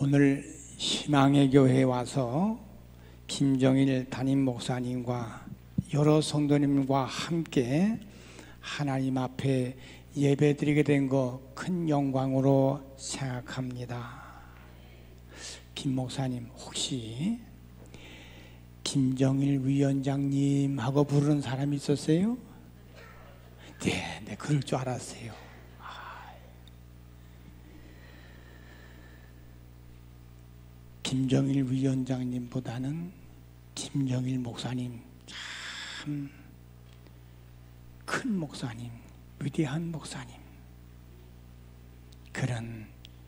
오늘 희망의 교회에 와서 김정일 담임 목사님과 여러 성도님과 함께 하나님 앞에 예배드리게 된 거 큰 영광으로 생각합니다. 김 목사님 혹시 김정일 위원장님하고 부르는 사람이 있었어요? 네, 네 그럴 줄 알았어요. 김정일 위원장님보다는 김정일 목사님 참 큰 목사님, 위대한 목사님 그런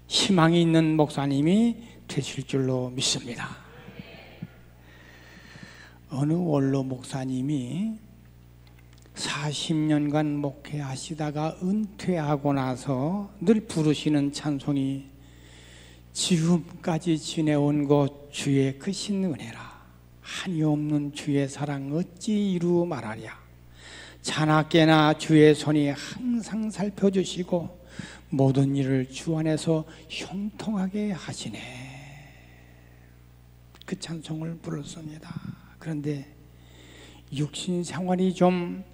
희망이 있는 목사님이 되실 줄로 믿습니다. 어느 원로 목사님이 40년간 목회하시다가 은퇴하고 나서 늘 부르시는 찬송이 지금까지 지내온 것 주의 크신 은혜라. 한이 없는 주의 사랑 어찌 이루 말하랴. 자나깨나 주의 손이 항상 살펴주시고 모든 일을 주 안에서 형통하게 하시네. 그 찬송을 불렀습니다. 그런데 육신 생활이 좀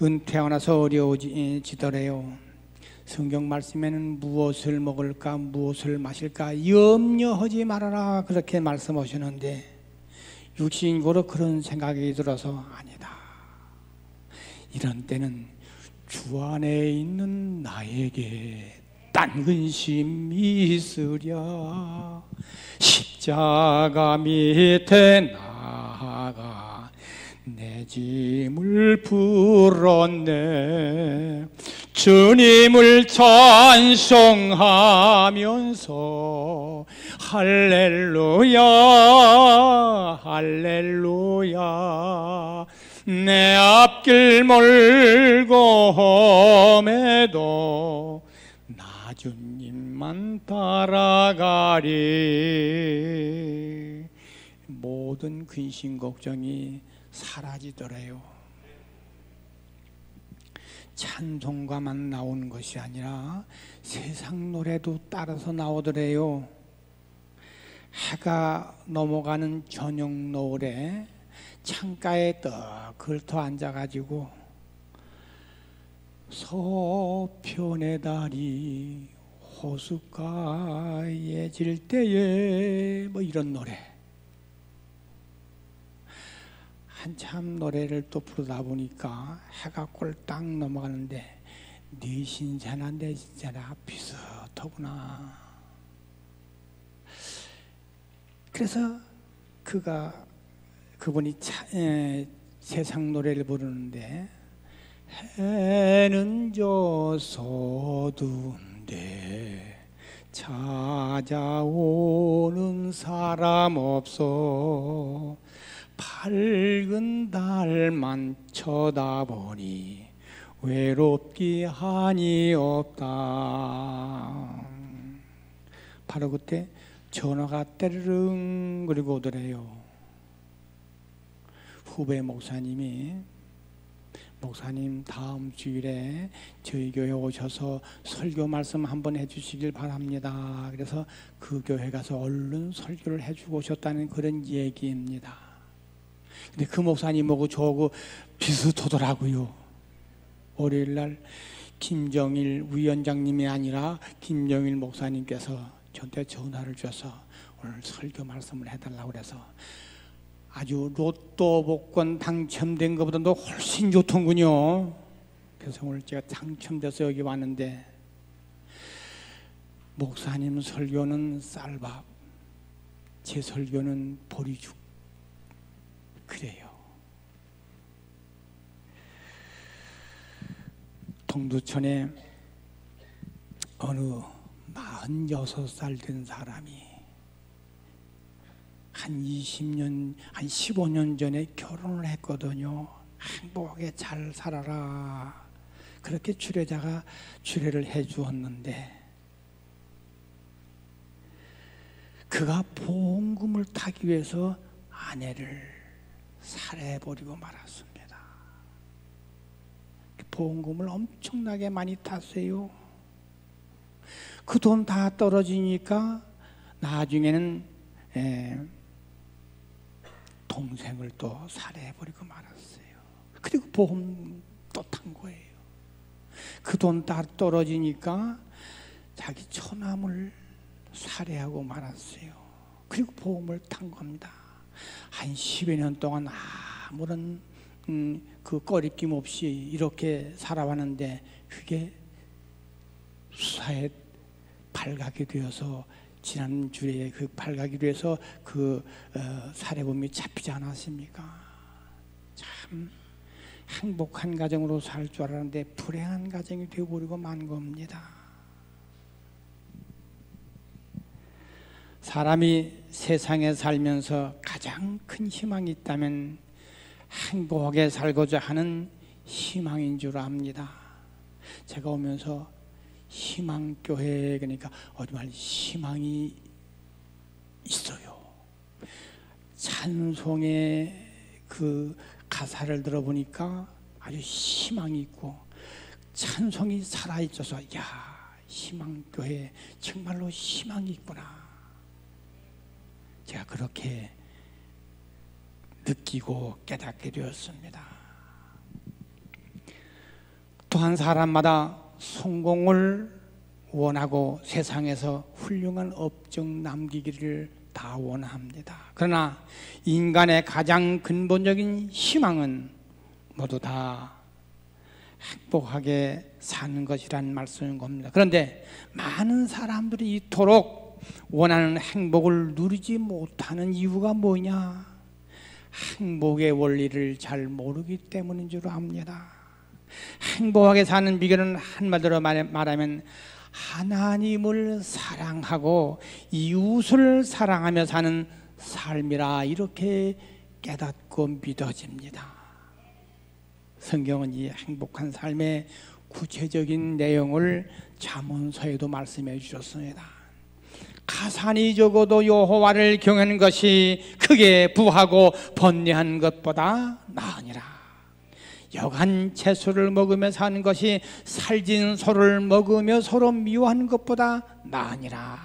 은퇴하고 나서 어려워지더래요 성경 말씀에는 무엇을 먹을까 무엇을 마실까 염려하지 말아라 그렇게 말씀하시는데 육신고로 그런 생각이 들어서 아니다. 이런 때는 주 안에 있는 나에게 딴 근심이 있으랴. 십자가 밑에 나가 내 짐을 풀었네 주님을 찬송하면서 할렐루야 할렐루야. 내 앞길 멀고 험해도 나 주님만 따라가리. 모든 근심 걱정이 사라지더래요 찬송가만 나오는 것이 아니라 세상 노래도 따라서 나오더래요. 해가 넘어가는 저녁 노을에 창가에 떡 걸터 앉아가지고 서편의 달이 호숫가에 질 때에 뭐 이런 노래 한참 노래를 또 부르다 보니까 해가 꼴딱 넘어가는데 네 신세나 내 신세나 비슷하구나. 그래서 그가 그분이 차, 에, 세상 노래를 부르는데 해는 져서둔데 찾아오는 사람 없어 밝은 달만 쳐다보니 외롭기 한이 없다. 바로 그때 전화가 때르릉 그리고 오더래요. 후배 목사님이 목사님 다음 주일에 저희 교회 오셔서 설교 말씀 한번 해주시길 바랍니다. 그래서 그 교회 가서 얼른 설교를 해주고 오셨다는 그런 얘기입니다. 근데 그 목사님하고 저하고 비슷하더라고요. 월요일 날 김정일 위원장님이 아니라 김정일 목사님께서 저한테 전화를 줘서 오늘 설교 말씀을 해달라고 그래서 아주 로또 복권 당첨된 것보다도 훨씬 좋던군요. 그래서 오늘 제가 당첨돼서 여기 왔는데 목사님 설교는 쌀밥, 제 설교는 보리죽. 그래요. 동두천에 어느 46살 된 사람이 한 20년, 한 15년 전에 결혼을 했거든요. 행복하게 잘 살아라. 그렇게 주례자가 주례를 해 주었는데 그가 보험금을 타기 위해서 아내를 살해버리고 말았습니다. 보험금을 엄청나게 많이 탔어요. 그 돈 다 떨어지니까 나중에는 에, 동생을 또 살해해버리고 말았어요. 그리고 보험 또 탄 거예요. 그 돈 다 떨어지니까 자기 처남을 살해하고 말았어요. 그리고 보험을 탄 겁니다. 한 10여 년 동안 아무런 음, 그 꺼리낌 없이 이렇게 살아왔는데 그게 수사에 발각이 되어서 지난 주에 그 발각이 돼서 그 어, 살해범이 잡히지 않았습니까? 참 행복한 가정으로 살 줄 알았는데 불행한 가정이 되어버리고 만 겁니다. 사람이 세상에 살면서 가장 큰 희망이 있다면 행복하게 살고자 하는 희망인 줄 압니다. 제가 오면서 희망교회 그러니까 어디 말 희망이 있어요. 찬송의 그 가사를 들어보니까 아주 희망이 있고 찬송이 살아있어서 야 희망교회 정말로 희망이 있구나. 제가 그렇게 느끼고 깨닫게 되었습니다. 또한 사람마다 성공을 원하고 세상에서 훌륭한 업적 남기기를 다 원합니다. 그러나 인간의 가장 근본적인 희망은 모두 다 행복하게 사는 것이란 말씀인 겁니다. 그런데 많은 사람들이 이토록 원하는 행복을 누리지 못하는 이유가 뭐냐? 행복의 원리를 잘 모르기 때문인 줄 압니다. 행복하게 사는 비결은 한마디로 말하면 하나님을 사랑하고 이웃을 사랑하며 사는 삶이라 이렇게 깨닫고 믿어집니다. 성경은 이 행복한 삶의 구체적인 내용을 잠언서에도 말씀해 주셨습니다. 가산이 적어도 여호와를 경외하는 것이 크게 부하고 번뇌한 것보다 나으니라. 여간 채소를 먹으며 사는 것이 살진 소를 먹으며 서로 미워하는 것보다 나으니라.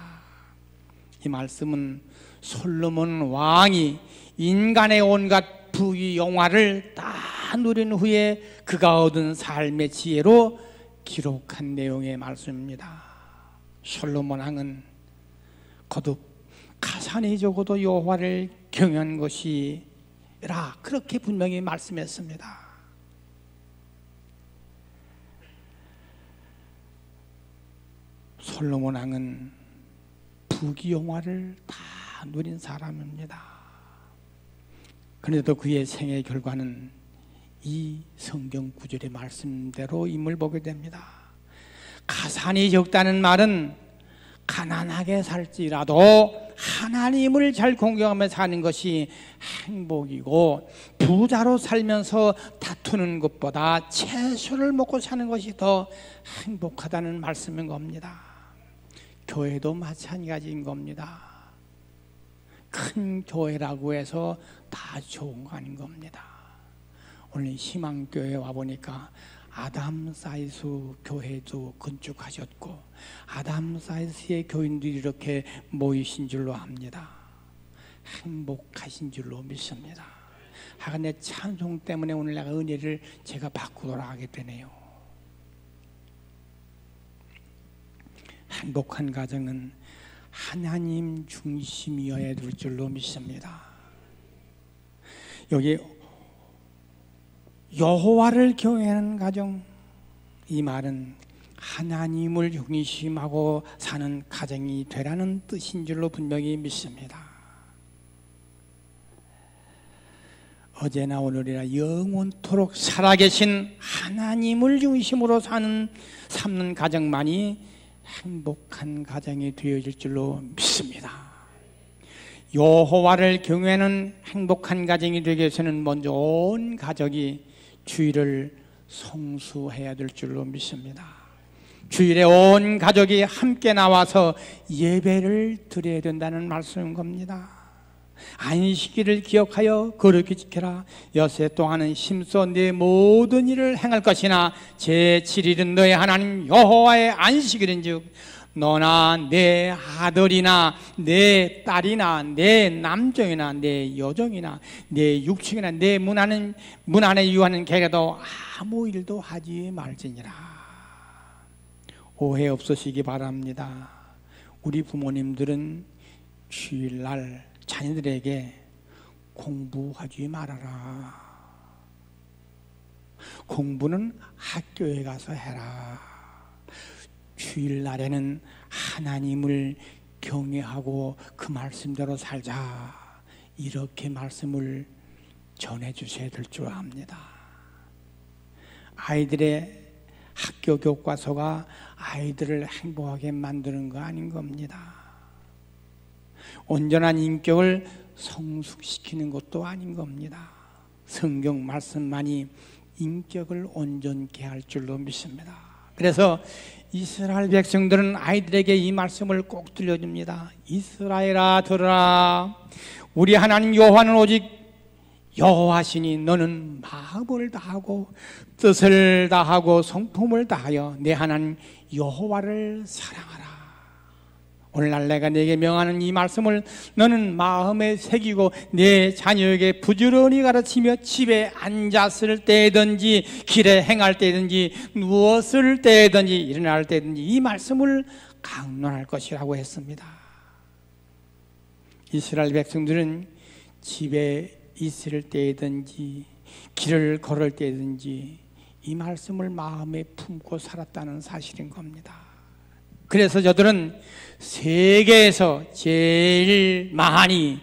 이 말씀은 솔로몬 왕이 인간의 온갖 부귀 영화를 다 누린 후에 그가 얻은 삶의 지혜로 기록한 내용의 말씀입니다. 솔로몬 왕은 거듭 가산이 적어도 여호와를 경외한 것이라 그렇게 분명히 말씀했습니다. 솔로몬 왕은 부귀영화를 다 누린 사람입니다. 그래도 그의 생의 결과는 이 성경 구절의 말씀대로 임을 보게 됩니다. 가산이 적다는 말은 가난하게 살지라도 하나님을 잘 공경하며 사는 것이 행복이고 부자로 살면서 다투는 것보다 채소를 먹고 사는 것이 더 행복하다는 말씀인 겁니다. 교회도 마찬가지인 겁니다. 큰 교회라고 해서 다 좋은 거 아닌 겁니다. 오늘 희망교회 와보니까 아담 사이스 교회도 건축하셨고 아담 사이스의 교인들이 이렇게 모이신 줄로 압니다. 행복하신 줄로 믿습니다. 하간 내 찬송 때문에 오늘 내가 은혜를 제가 바꾸도록 하게 되네요. 행복한 가정은 하나님 중심이어야 될 줄로 믿습니다. 여기 여호와를 경외하는 가정 이 말은 하나님을 중심하고 사는 가정이 되라는 뜻인 줄로 분명히 믿습니다. 어제나 오늘이나 영원토록 살아계신 하나님을 중심으로 사는 삼는 가정만이 행복한 가정이 되어질 줄로 믿습니다. 여호와를 경외하는 행복한 가정이 되기 위해서는 먼저 온 가족이 주일을 성수해야 될 줄로 믿습니다. 주일에 온 가족이 함께 나와서 예배를 드려야 된다는 말씀인 겁니다. 안식일을 기억하여 거룩히 지켜라. 여세 동안은 힘써 내 모든 일을 행할 것이나 제 7일은 너의 하나님 여호와의 안식일인즉 너나 내 아들이나 내 딸이나 내 남종이나 내 여종이나 내 육축이나 내 문안은 문안에 유하는 개라도 아무 일도 하지 말지니라 오해 없으시기 바랍니다. 우리 부모님들은 주일날 자녀들에게 공부하지 말아라. 공부는 학교에 가서 해라. 주일날에는 하나님을 경외하고 그 말씀대로 살자. 이렇게 말씀을 전해 주셔야 될 줄 압니다. 아이들의 학교 교과서가 아이들을 행복하게 만드는 거 아닌 겁니다. 온전한 인격을 성숙시키는 것도 아닌 겁니다. 성경 말씀만이 인격을 온전케 할 줄로 믿습니다. 그래서 이스라엘 백성들은 아이들에게 이 말씀을 꼭 들려줍니다. 이스라엘아 들으라. 우리 하나님 여호와는 오직 여호와시니 너는 마음을 다하고 뜻을 다하고 성품을 다하여 내 하나님 여호와를 사랑하라. 오늘날 내가 내게 명하는 이 말씀을 너는 마음에 새기고 내 자녀에게 부지런히 가르치며 집에 앉았을 때든지 길에 행할 때든지 누웠을 때든지 일어날 때든지 이 말씀을 강론할 것이라고 했습니다. 이스라엘 백성들은 집에 있을 때든지 길을 걸을 때든지 이 말씀을 마음에 품고 살았다는 사실인 겁니다. 그래서 저들은 세계에서 제일 많이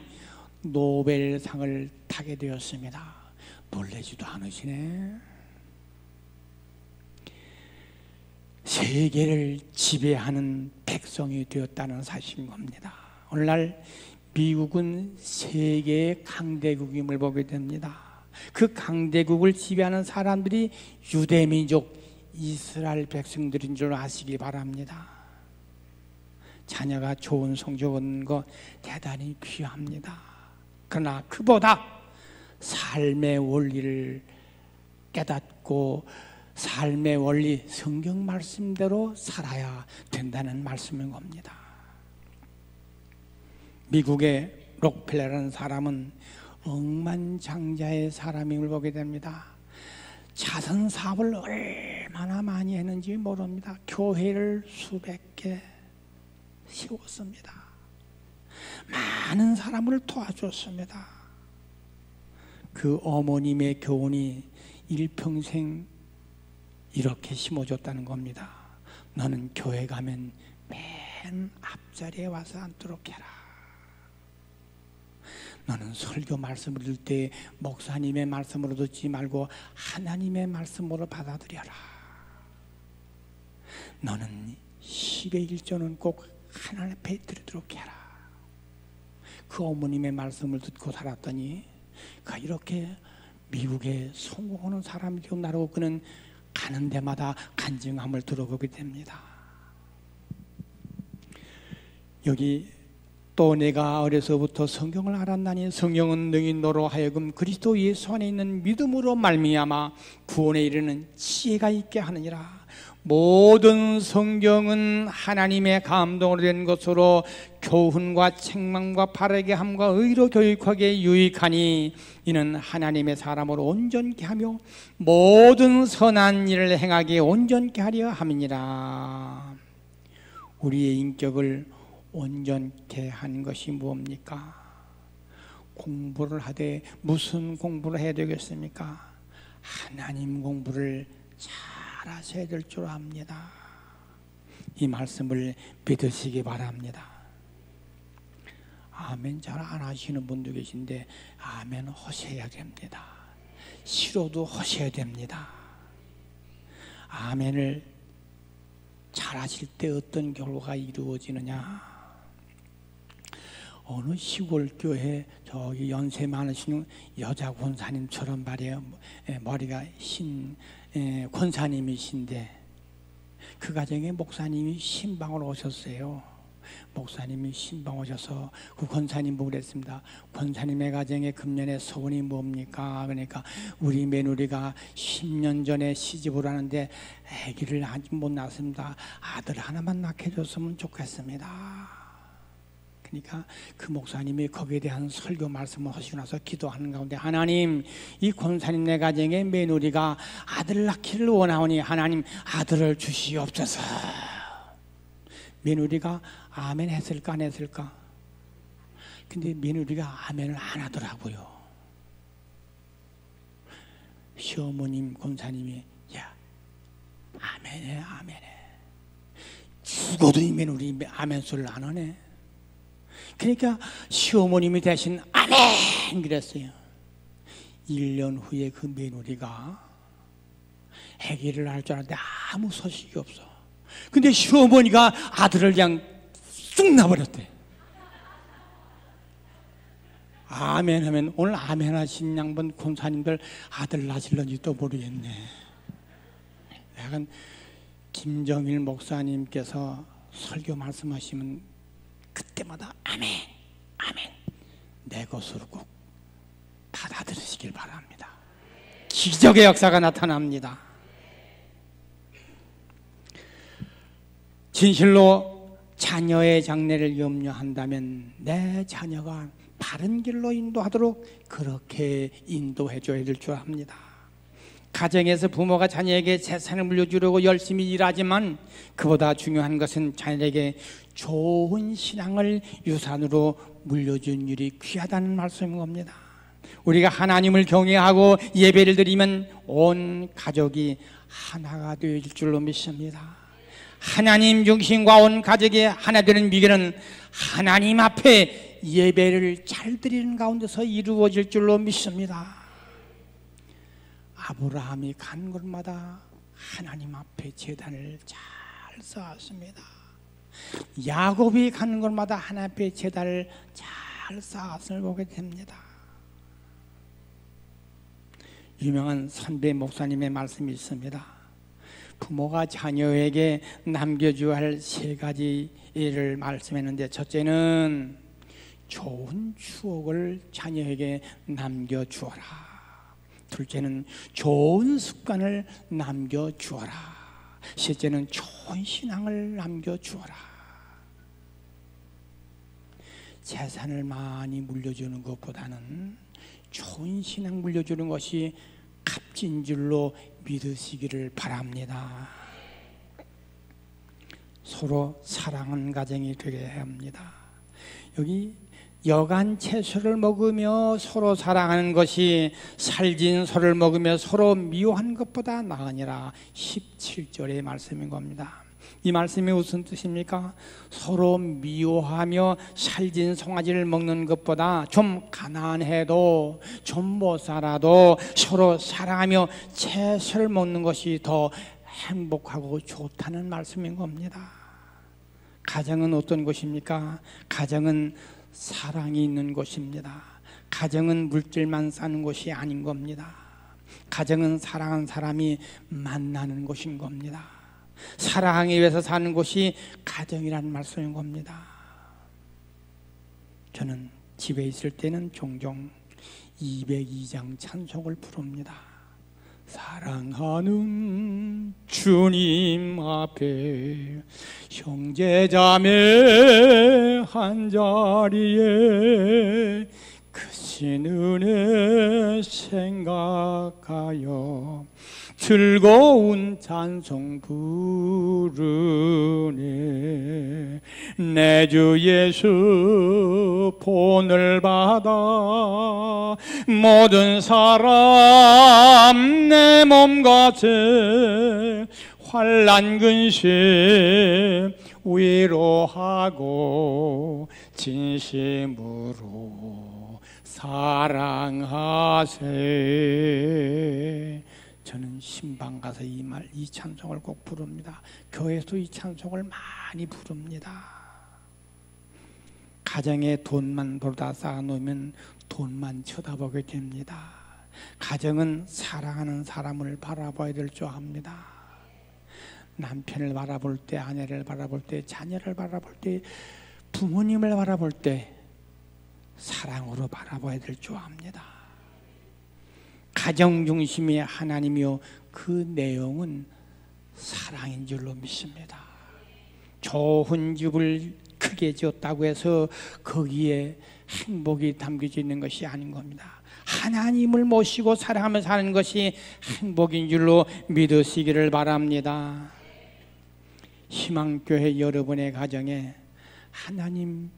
노벨상을 타게 되었습니다. 놀래지도 않으시네. 세계를 지배하는 백성이 되었다는 사실인 겁니다. 오늘날 미국은 세계의 강대국임을 보게 됩니다. 그 강대국을 지배하는 사람들이 유대민족 이스라엘 백성들인 줄 아시기 바랍니다. 자녀가 좋은 성적 얻는 거 대단히 귀합니다. 그러나 그보다 삶의 원리를 깨닫고 삶의 원리, 성경 말씀대로 살아야 된다는 말씀인 겁니다. 미국의 록펠러라는 사람은 억만장자의 사람임을 보게 됩니다. 자선 사업을 얼마나 많이 했는지 모릅니다. 교회를 수백 개 세웠습니다. 많은 사람을 도와줬습니다. 그 어머님의 교훈이 일평생 이렇게 심어줬다는 겁니다. 너는 교회 가면 맨 앞자리에 와서 앉도록 해라. 너는 설교 말씀을 들을 때 목사님의 말씀으로 듣지 말고 하나님의 말씀으로 받아들여라. 너는 10의 1조는 꼭 하나님 앞에 드리도록 해라. 그 어머님의 말씀을 듣고 살았더니 그 이렇게 미국에 성공하는 사람이 되고 나라고 그는 가는 데마다 간증함을 들어보게 됩니다. 여기 또 내가 어려서부터 성경을 알았나니 성경은 능히 너로 하여금 그리스도 예수 안에 있는 믿음으로 말미암아 구원에 이르는 지혜가 있게 하느니라. 모든 성경은 하나님의 감동으로 된 것으로 교훈과 책망과 바르게 함과 의로 교육하게 유익하니 이는 하나님의 사람으로 온전케 하며 모든 선한 일을 행하게 온전케 하려 함이니라. 우리의 인격을 온전케 한 것이 무엇입니까? 공부를 하되 무슨 공부를 해야 되겠습니까? 하나님 공부를 잘 잘하셔야 될 줄 압니다. 이 말씀을 믿으시기 바랍니다. 아멘 잘 안 하시는 분도 계신데 아멘 하셔야 됩니다. 싫어도 하셔야 됩니다. 아멘을 잘 하실 때 어떤 결과가 이루어지느냐? 어느 시골 교회 저기 연세 많으신 여자 권사님처럼 말이에요. 머리가 흰 예, 권사님이신데 그 가정에 목사님이 신방을 오셨어요. 목사님이 신방 오셔서 그 권사님 보고 그랬습니다. 권사님의 가정에 금년에 소원이 뭡니까? 그러니까 우리 며느리가 10년 전에 시집을 하는데 아기를 아직 못 낳습니다. 아들 하나만 낳게 해줬으면 좋겠습니다. 그러니까 그 목사님이 거기에 대한 설교 말씀을 하시고 나서 기도하는 가운데 하나님 이 권사님네 가정에 며느리가 아들 낳기를 원하오니 하나님 아들을 주시옵소서. 며느리가 아멘 했을까 안 했을까? 근데 며느리가 아멘을 안 하더라고요. 시어머님 권사님이 야 아멘해 아멘해. 죽어도 이 며느리 아멘 소리를 안 하네 그러니까 시어머님이 대신 아멘 그랬어요. 1년 후에 그 며느리가 아기를 낳을 줄 알았는데 아무 소식이 없어. 근데 시어머니가 아들을 그냥 쑥 나버렸대. 아멘 하면 오늘 아멘 하신 양반 권사님들 아들 낳으실런지도 모르겠네. 약간 김정일 목사님께서 설교 말씀하시면 그때마다 아멘, 아멘 내 것으로 꼭 받아들이시길 바랍니다. 기적의 역사가 나타납니다. 진실로 자녀의 장래를 염려한다면 내 자녀가 바른 길로 인도하도록 그렇게 인도해 줘야 될 줄 압니다. 가정에서 부모가 자녀에게 재산을 물려주려고 열심히 일하지만 그보다 중요한 것은 자녀에게 좋은 신앙을 유산으로 물려준 일이 귀하다는 말씀인 겁니다. 우리가 하나님을 경외하고 예배를 드리면 온 가족이 하나가 되어질 줄로 믿습니다. 하나님 중심과 온 가족이 하나 되는 비결은 하나님 앞에 예배를 잘 드리는 가운데서 이루어질 줄로 믿습니다. 아브라함이 간 곳마다 하나님 앞에 재단을 잘 쌓았습니다. 야곱이 가는 곳마다 하나님 앞에 재단을 잘 쌓았을 보게 됩니다. 유명한 선배 목사님의 말씀이 있습니다. 부모가 자녀에게 남겨줘야 할 세 가지 일을 말씀했는데 첫째는 좋은 추억을 자녀에게 남겨주어라. 둘째는 좋은 습관을 남겨주어라. 셋째는 좋은 신앙을 남겨주어라. 재산을 많이 물려주는 것보다는 좋은 신앙 물려주는 것이 값진 줄로 믿으시기를 바랍니다. 서로 사랑하는 가정이 되게 합니다. 여기 여간 채소를 먹으며 서로 사랑하는 것이 살진 소를 먹으며 서로 미워하는 것보다 나으니라 17절의 말씀인 겁니다. 이 말씀이 무슨 뜻입니까? 서로 미워하며 살진 송아지를 먹는 것보다 좀 가난해도 좀 못 살아도 서로 사랑하며 채소를 먹는 것이 더 행복하고 좋다는 말씀인 겁니다. 가정은 어떤 것입니까? 가정은 사랑이 있는 곳입니다. 가정은 물질만 사는 곳이 아닌 겁니다. 가정은 사랑한 사람이 만나는 곳인 겁니다. 사랑하기 위해서 사는 곳이 가정이라는 말씀인 겁니다. 저는 집에 있을 때는 종종 202장 찬송을 부릅니다. 사랑하는 주님 앞에 형제자매 한자리에 크신 은혜 생각하여 즐거운 찬송 부르네 내 주 예수 본을 받아 모든 사람 내 몸같이 환란 근심 위로하고 진심으로 사랑하세 저는 신방 가서 이 말, 이 찬송을 꼭 부릅니다. 교회에서 이 찬송을 많이 부릅니다. 가정에 돈만 벌다 쌓아놓으면 돈만 쳐다보게 됩니다. 가정은 사랑하는 사람을 바라봐야 될 줄 압니다. 남편을 바라볼 때, 아내를 바라볼 때, 자녀를 바라볼 때, 부모님을 바라볼 때 사랑으로 바라봐야 될 줄 압니다. 가정 중심의 하나님이요 그 내용은 사랑인 줄로 믿습니다. 좋은 집을 크게 지었다고 해서 거기에 행복이 담겨져 있는 것이 아닌 겁니다. 하나님을 모시고 사랑하며 사는 것이 행복인 줄로 믿으시기를 바랍니다. 희망교회 여러분의 가정에 하나님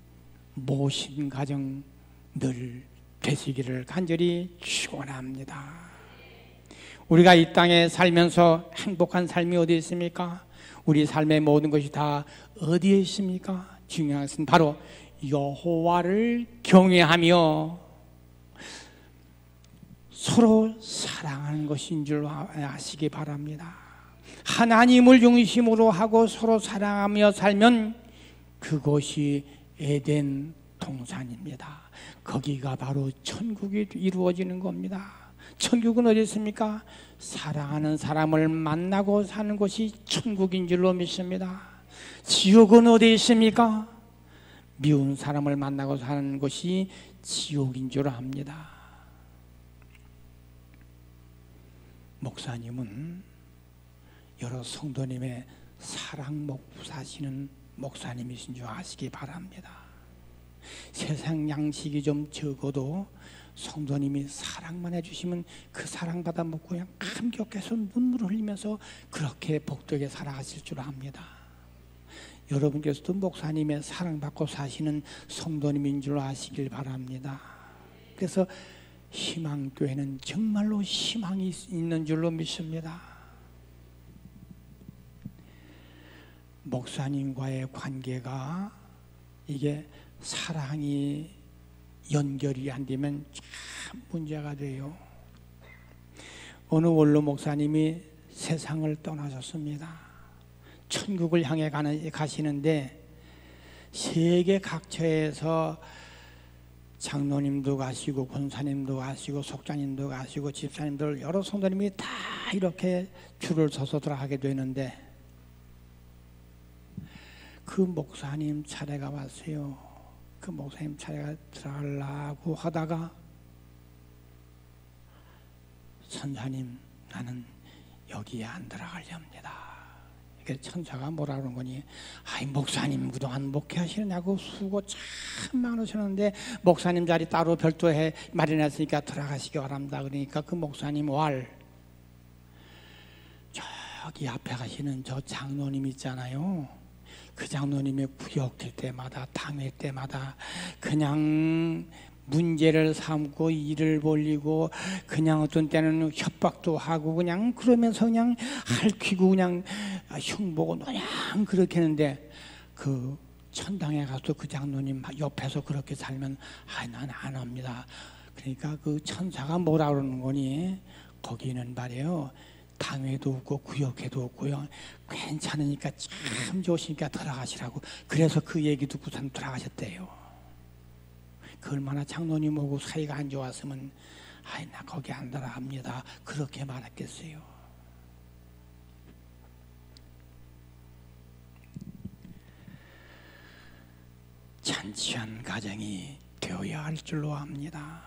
모신 가정 늘 되시기를 간절히 축원합니다. 우리가 이 땅에 살면서 행복한 삶이 어디 있습니까? 우리 삶의 모든 것이 다 어디에 있습니까? 중요한 것은 바로 여호와를 경외하며 서로 사랑하는 것인 줄 아시기 바랍니다. 하나님을 중심으로 하고 서로 사랑하며 살면 그것이 에덴 동산입니다. 거기가 바로 천국이 이루어지는 겁니다. 천국은 어디 있습니까? 사랑하는 사람을 만나고 사는 것이 천국인 줄로 믿습니다. 지옥은 어디 있습니까? 미운 사람을 만나고 사는 것이 지옥인 줄 압니다. 목사님은 여러 성도님의 사랑 목사시는 목사님이신 줄 아시기 바랍니다. 세상 양식이 좀 적어도 성도님이 사랑만 해주시면 그 사랑 받아 먹고 그냥 감격해서 눈물을 흘리면서 그렇게 복되게 살아가실 줄 압니다. 여러분께서도 목사님의 사랑받고 사시는 성도님인 줄 아시길 바랍니다. 그래서 희망교회는 정말로 희망이 있는 줄로 믿습니다. 목사님과의 관계가 이게 사랑이 연결이 안 되면 참 문제가 돼요. 어느 원로 목사님이 세상을 떠나셨습니다. 천국을 향해 가는, 가시는데 세계 각처에서 장로님도 가시고 권사님도 가시고 속자님도 가시고 집사님들 여러 성도님이 다 이렇게 줄을 서서 들어가게 되는데 그 목사님 차례가 왔어요. 그 목사님 차례가 들어가려고 하다가 선사님 나는 여기에 안 들어가렵니다. 천사가 뭐라 그런 거니? 아이 목사님 그동안 목회하시느냐고 수고 참 많으셨는데 목사님 자리 따로 별도해 마련했으니까 들어가시기 바랍니다. 그러니까 그 목사님 왈 저기 앞에 가시는 저 장로님 있잖아요. 그 장로님의 구역될 때마다 당회 때마다 그냥 문제를 삼고 일을 벌리고 그냥 어떤 때는 협박도 하고 그냥 그러면서 그냥 핥히고 그냥 흉보고 그냥 그렇게 했는데 그 천당에 가서 그 장로님 옆에서 그렇게 살면 아난 안 합니다. 그러니까 그 천사가 뭐라 그러는 거니 거기는 말이에요. 당회도 없고 구역회도 없고요. 괜찮으니까 참 좋으시니까 돌아가시라고. 그래서 그 얘기 듣고선 돌아가셨대요. 그 얼마나 장로님하고 사이가 안 좋았으면 아이 나 거기 안 돌아갑니다. 그렇게 말했겠어요. 잔치한 가정이 되어야 할 줄로 압니다.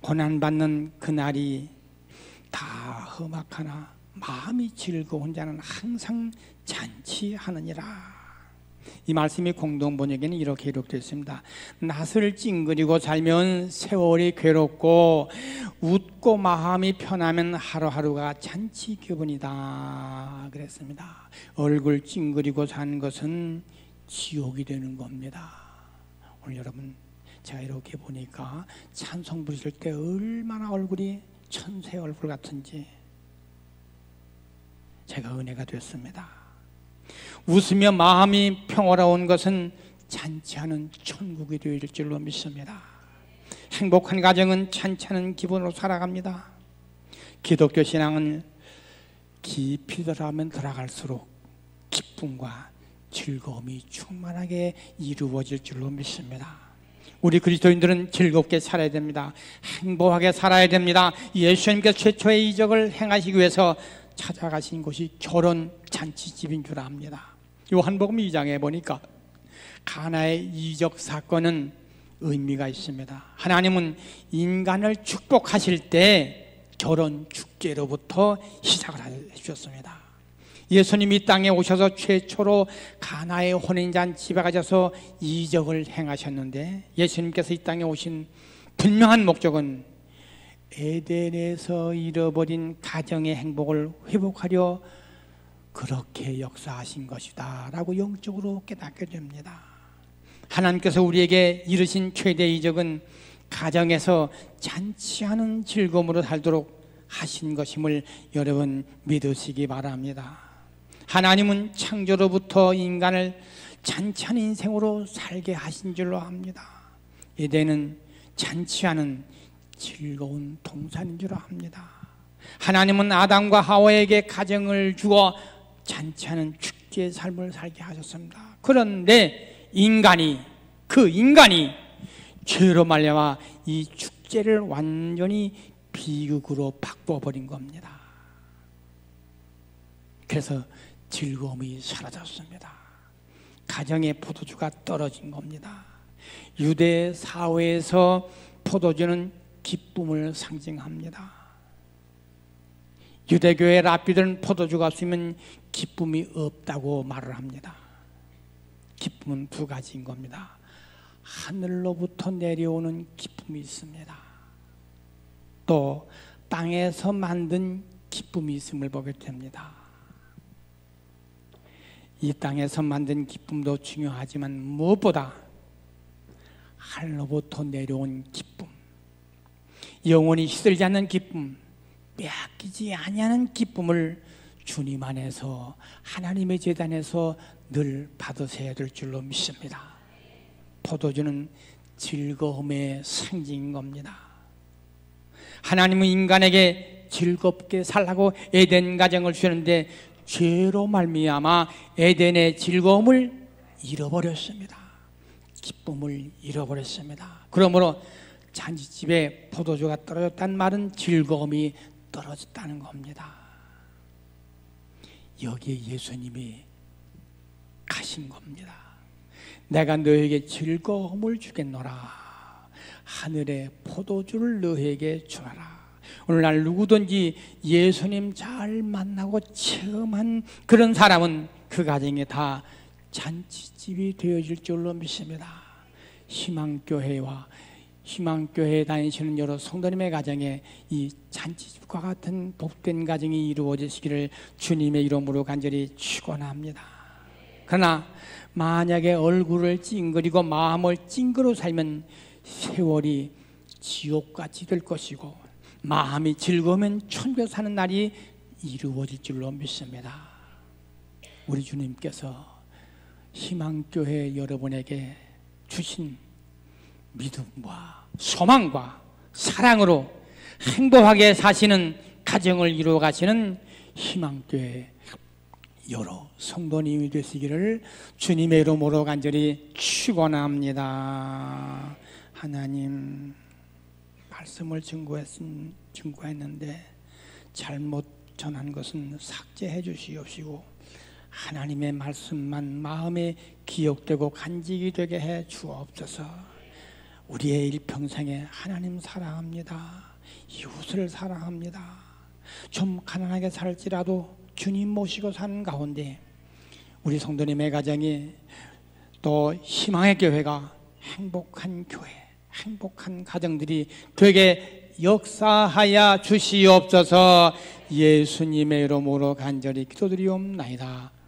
고난받는 그날이 다 험악하나 마음이 즐거운 자는 항상 잔치하느니라. 이 말씀이 공동 번역에는 이렇게 기록되어 있습니다. 낯을 찡그리고 살면 세월이 괴롭고 웃고 마음이 편하면 하루하루가 잔치 기분이다. 그랬습니다. 얼굴 찡그리고 사는 것은 지옥이 되는 겁니다. 오늘 여러분 제가 이렇게 보니까 찬송 부르실 때 얼마나 얼굴이 천세 얼굴 같은지 제가 은혜가 됐습니다. 웃으며 마음이 평화로운 것은 잔치하는 천국이 될 줄로 믿습니다. 행복한 가정은 잔치하는 기분으로 살아갑니다. 기독교 신앙은 깊이 들어가면 들어갈수록 기쁨과 즐거움이 충만하게 이루어질 줄로 믿습니다. 우리 그리스도인들은 즐겁게 살아야 됩니다. 행복하게 살아야 됩니다. 예수님께서 최초의 이적을 행하시기 위해서 찾아가신 곳이 결혼 잔치집인 줄 압니다. 요한복음 2장에 보니까 가나의 이적 사건은 의미가 있습니다. 하나님은 인간을 축복하실 때 결혼 축제로부터 시작을 해 주셨습니다. 예수님이 이 땅에 오셔서 최초로 가나의 혼인잔치에 가셔서 이적을 행하셨는데 예수님께서 이 땅에 오신 분명한 목적은 에덴에서 잃어버린 가정의 행복을 회복하려 그렇게 역사하신 것이다 라고 영적으로 깨닫게 됩니다. 하나님께서 우리에게 이르신 최대 이적은 가정에서 잔치하는 즐거움으로 살도록 하신 것임을 여러분 믿으시기 바랍니다 하나님은 창조로부터 인간을 잔치하는 인생으로 살게 하신 줄로 압니다 에덴은 잔치하는 즐거운 동산인 줄 압니다. 하나님은 아담과 하와에게 가정을 주어 잔치하는 축제의 삶을 살게 하셨습니다. 그런데 인간이 그 인간이 죄로 말려와 이 축제를 완전히 비극으로 바꿔 버린 겁니다. 그래서 즐거움이 사라졌습니다. 가정의 포도주가 떨어진 겁니다. 유대 사회에서 포도주는 기쁨을 상징합니다. 유대교의 랍비들은 포도주가 없으면 기쁨이 없다고 말을 합니다. 기쁨은 두 가지인 겁니다. 하늘로부터 내려오는 기쁨이 있습니다. 또 땅에서 만든 기쁨이 있음을 보게 됩니다. 이 땅에서 만든 기쁨도 중요하지만 무엇보다 하늘로부터 내려온 기쁨 영원히 시들지 않는 기쁨, 빼앗기지 아니하는 기쁨을 주님 안에서 하나님의 재단에서 늘 받으셔야 될 줄로 믿습니다. 포도주는 즐거움의 상징인 겁니다. 하나님은 인간에게 즐겁게 살라고 에덴 가정을 주는데 죄로 말미암아 에덴의 즐거움을 잃어버렸습니다. 기쁨을 잃어버렸습니다. 그러므로 잔치집에 포도주가 떨어졌다는 말은 즐거움이 떨어졌다는 겁니다. 여기에 예수님이 가신 겁니다. 내가 너에게 즐거움을 주겠노라. 하늘의 포도주를 너에게 주라. 오늘날 누구든지 예수님 잘 만나고 체험한 그런 사람은 그 가정에 다 잔치집이 되어질 줄로 믿습니다. 희망교회와 희망교회에 다니시는 여러 성도님의 가정에 이 잔치집과 같은 복된 가정이 이루어지시기를 주님의 이름으로 간절히 축원합니다. 그러나 만약에 얼굴을 찡그리고 마음을 찡그러 살면 세월이 지옥같이 될 것이고 마음이 즐거우면 천국 사는 날이 이루어질 줄로 믿습니다. 우리 주님께서 희망교회 여러분에게 주신 믿음과 소망과 사랑으로 행복하게 사시는 가정을 이루어 가시는 희망교회 여러 성도님이 되시기를 주님의 이름으로 간절히 축원합니다. 하나님 말씀을 증거했, 증거했는데 잘못 전한 것은 삭제해 주시옵시고 하나님의 말씀만 마음에 기억되고 간직이 되게 해 주옵소서. 우리의 일평생에 하나님 사랑합니다. 이웃을 사랑합니다. 좀 가난하게 살지라도 주님 모시고 사는 가운데 우리 성도님의 가정이 또 희망의 교회가 행복한 교회, 행복한 가정들이 되게 역사하여 주시옵소서 예수님의 이름으로 간절히 기도드리옵나이다.